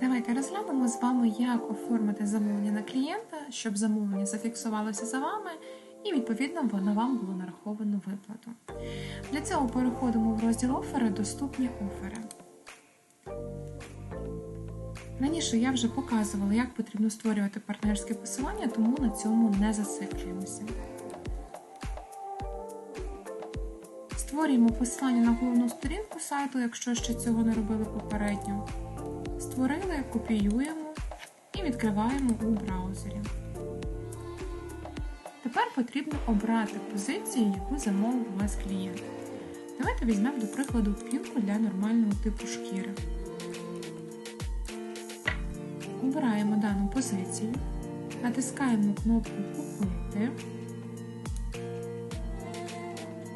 Давайте розглянемо з вами, як оформити замовлення на клієнта, щоб замовлення зафіксувалося за вами і відповідно воно вам було нараховано виплату. Для цього переходимо в розділ офери Доступні офери. Раніше я вже показувала, як потрібно створювати партнерське посилання, тому на цьому не зациклюємося. Створюємо посилання на головну сторінку сайту, якщо ще цього не робили попередньо. Створили, копіюємо і відкриваємо у браузері. Тепер потрібно обрати позицію, яку замовив у вас клієнт. Давайте візьмемо, до прикладу, пінку для нормального типу шкіри. Обираємо дану позицію, натискаємо кнопку Купити,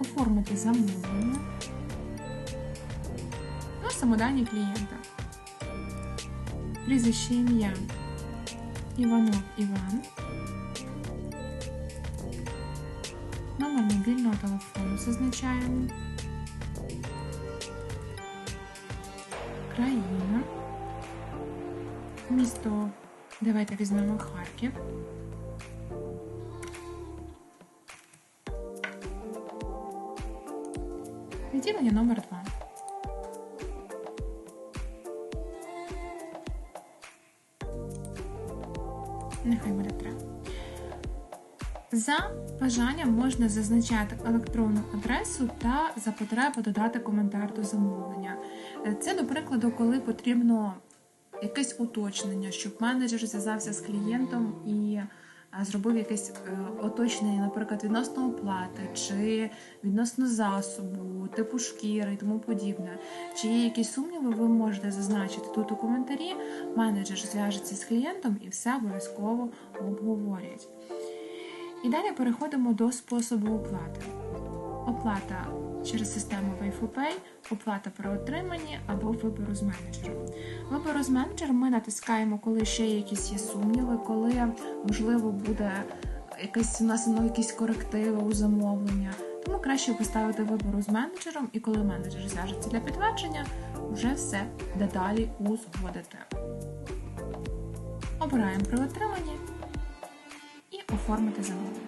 оформити замовлення, вносимо дані клієнта. Прізвище ім'я Іванов Іван. Номер мобільного телефону зазначаємо. Країна. Місто. Давайте візьмемо Харків. Відділення номер 2. Нехай буде три. За бажанням можна зазначати електронну адресу та за потреби додати коментар до замовлення. Е, Це, до прикладу, коли потрібно якесь уточнення, щоб менеджер зв'язався з клієнтом і зробив якесь е, уточнення, наприклад, відносно оплати, чи відносно засобу, типу шкіри і тому подібне. Чи є якісь сумніви, ви можете зазначити тут у коментарі. Менеджер зв'яжеться з клієнтом і все обов'язково обговорять. І далі переходимо до способу оплати. Оплата через систему WayFoPay, оплата при отриманні або вибору з менеджером. З менеджером ми натискаємо, коли ще якісь є сумніви, коли можливо буде якесь внесено якісь корективи у замовлення. Тому краще поставити вибору з менеджером, і коли менеджер зв'яжеться для підтвердження, вже все деталі узгодите. Обираємо при отриманні і оформити замовлення.